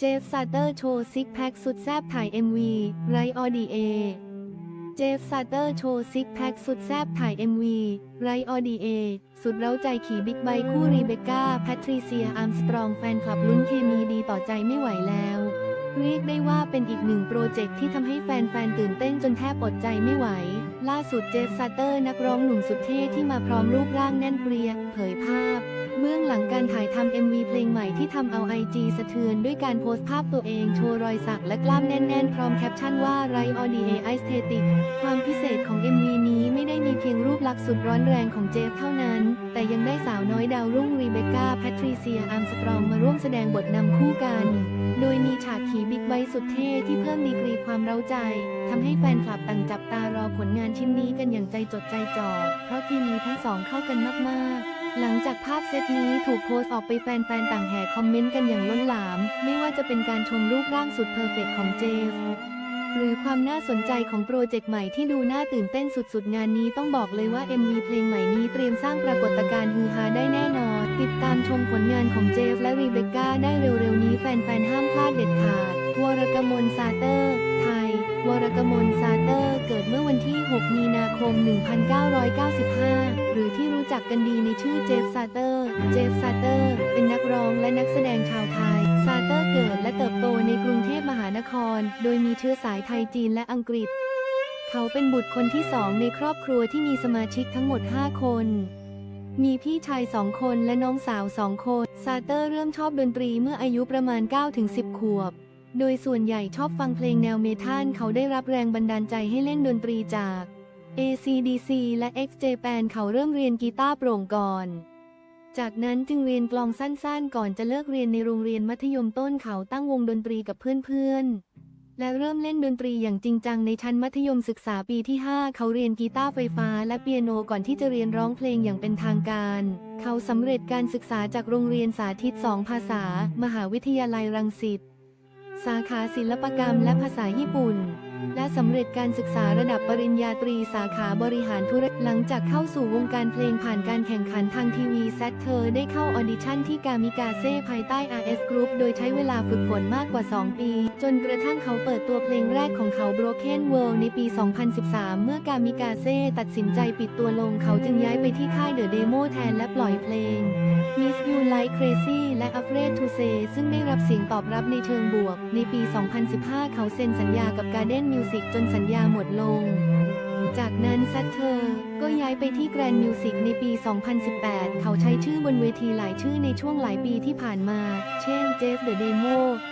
เจฟซาเตอร์โชว์ซิกแพคสุดแซบถ่าย MV ไรออดีเอ เจฟซาเตอร์โชว์ซิกแพคสุดแซบถ่าย MV ไรออดีเอ สุดเร้าใจขี่บิ๊กไบค์คู่รีเบคก้า แพทริเซีย อาร์มสตรองแฟนคลับลุ้นเคมีดีต่อใจไม่ไหวแล้ว เรียกได้ว่าเป็นอีกหนึ่งโปรเจกต์ที่ทำให้แฟนๆตื่นเต้นจนแทบอดใจไม่ไหว ล่าสุดเจฟซาเตอร์นักร้องหนุ่มสุดเท่ที่มาพร้อมรูปร่างแน่นเปรียเผยภาพ เบื้องหลังการถ่ายทำ MV เพลงใหม่ที่ทำเอาไอจีสะเทือนด้วยการโพสต์ภาพตัวเองโชว์รอยสักและกล้ามแน่นๆ พร้อมแคปชั่นว่าไรออดีเอไอสเทติกความพิเศษของ MV นี้ไม่ได้มีเพียงรูปลักษณ์สุดร้อนแรงของเจฟเท่านั้น แต่ยังได้สาวน้อยดาวรุ่งรีเบคก้าแพทริเซียอาร์มสตรองมาร่วมแสดงบทนำคู่กัน โดยมีฉากขี่บิ๊กไบค์สุดเท่ที่เพิ่มดีกรีความเร้าใจทำให้แฟนคลับต่างจับตารอผลงานชิ้นนี้กันอย่างใจจดใจจ่อเพราะเคมีทั้งสองเข้ากันมากๆ หลังจากภาพเซตนี้ถูกโพสต์ออกไปแฟนๆ ต่างแห่คอมเมนต์กันอย่างล้นหลาม ไม่ว่าจะเป็นการชมรูปร่างสุดเพอร์เฟกต์ของเจฟหรือความน่าสนใจของโปรเจกต์ใหม่ที่ดูน่าตื่นเต้นสุดๆ งานนี้ต้องบอกเลยว่า MV เพลงใหม่นี้เตรียมสร้างปรากฏการณ์ฮือฮาได้แน่นอน ติดตามชมผลงานของเจฟและรีเบคก้าได้เร็วๆ นี้แฟนๆ ห้ามพลาดเด็ดขาด วรกมลซาเตอร์ ไทย วรกมลซาเตอร์ เกิดเมื่อวันที่ 6 มีนาคม 1995 หรือที่ จักกันดีในชื่อเจฟซาเตอร์ เจฟซาเตอร์ เป็นนักร้องและนักแสดงชาวไทย ซาเตอร์เกิดและเติบโตในกรุงเทพมหานคร โดยมีเชื้อสายไทยจีนและอังกฤษ เขาเป็นบุตรคนที่สองในครอบครัวที่มีสมาชิกทั้งหมด 5 คน มีพี่ชายสองคนและน้องสาวสองคน ซาเตอร์เริ่มชอบดนตรีเมื่ออายุประมาณ 9-10 ขวบ โดยส่วนใหญ่ชอบฟังเพลงแนวเมทัลเขาได้รับแรงบันดาลใจให้เล่นดนตรีจาก ACDC และ X-Japan เขาเริ่มเรียนกีตาร์โปร่งก่อน จากนั้นจึงเรียนกลองสั้นๆ ก่อนจะเลิกเรียนในโรงเรียนมัธยมต้นเขาตั้งวงดนตรีกับเพื่อนๆ และเริ่มเล่นดนตรีอย่างจริงจังในชั้นมัธยมศึกษาปีที่ 5 เขาเรียนกีตาร์ไฟฟ้าและเปียโนก่อนที่จะเรียนร้องเพลงอย่างเป็นทางการ เขาสำเร็จการศึกษาจากโรงเรียนสาธิตสองภาษา มหาวิทยาลัยรังสิต สาขาศิลปกรรมและภาษาญี่ปุ่น และสำเร็จการศึกษาระดับปริญญาตรีสาขาบริหารธุรกิจหลังจากเข้าสู่วงการเพลงผ่านการแข่งขันทางทีวีแซดเธอได้เข้าออดิชั่นที่กามิกาเซ่ภายใต้ RS Group โดยใช้เวลาฝึกฝนมากกว่า 2 ปี จนกระทั่งเขาเปิดตัวเพลงแรกของเขา Broken World ในปี 2013 เมื่อกามิกาเซ่ตัดสินใจปิดตัวลงเขาจึงย้ายไปที่ค่ายเดอะเดโมแทนและปล่อยเพลง Miss You Like Crazy และ Afraid to Say ซึ่งได้รับเสียงตอบรับในเชิงบวก ในปี 2015 เขาเซ็นสัญญากับ Garden มิวสิกจนสัญญาหมดลง จากนั้นซัตเธอร์ก็ย้ายไปที่แกรนด์มิวสิกในปี 2018 เขาใช้ชื่อบนเวทีหลายชื่อในช่วงหลายปีที่ผ่านมา เช่นเจฟเดอะเดโม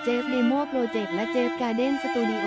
เจฟเดโมโปรเจกต์และเจฟการ์เด้นสตูดิโอ